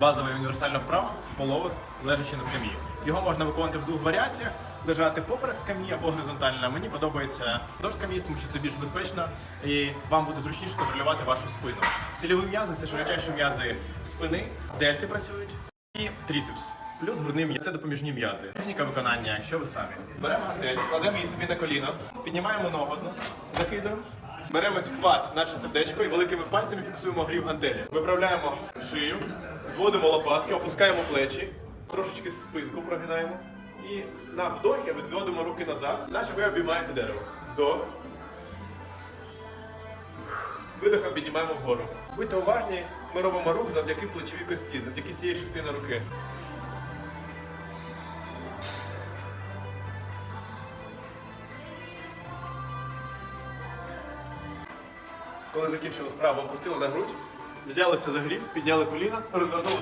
Базова і універсальна вправа половик, лежачи на скам'ї. Його можна виконувати в двох варіаціях: лежати поперек скам'ї або горизонтально. Мені подобається вздовж скам'ї, тому що це більш безпечно і вам буде зручніше контролювати вашу спину. Цільові м'язи це широчайші м'язи спини, дельти працюють і тріцепс. Плюс грудний м'яз це допоміжні м'язи. Техніка виконання, якщо ви самі. Беремо гантель, кладемо її собі на коліно, піднімаємо ногу одну, закидуємо. Беремо схват, наше сердечко, і великими пальцями фіксуємо грів гантелі. Виправляємо шию, зводимо лопатки, опускаємо плечі, трошечки спинку прогинаємо. І на вдохі відводимо руки назад, наче ви обіймаєте дерево. Вдох. З видохом піднімаємо вгору. Будьте уважні, ми робимо рух завдяки плечовій кості, завдяки цієї частини руки. Коли закінчили вправо, опустили на грудь, взялися за гріб, підняли коліна, розвернули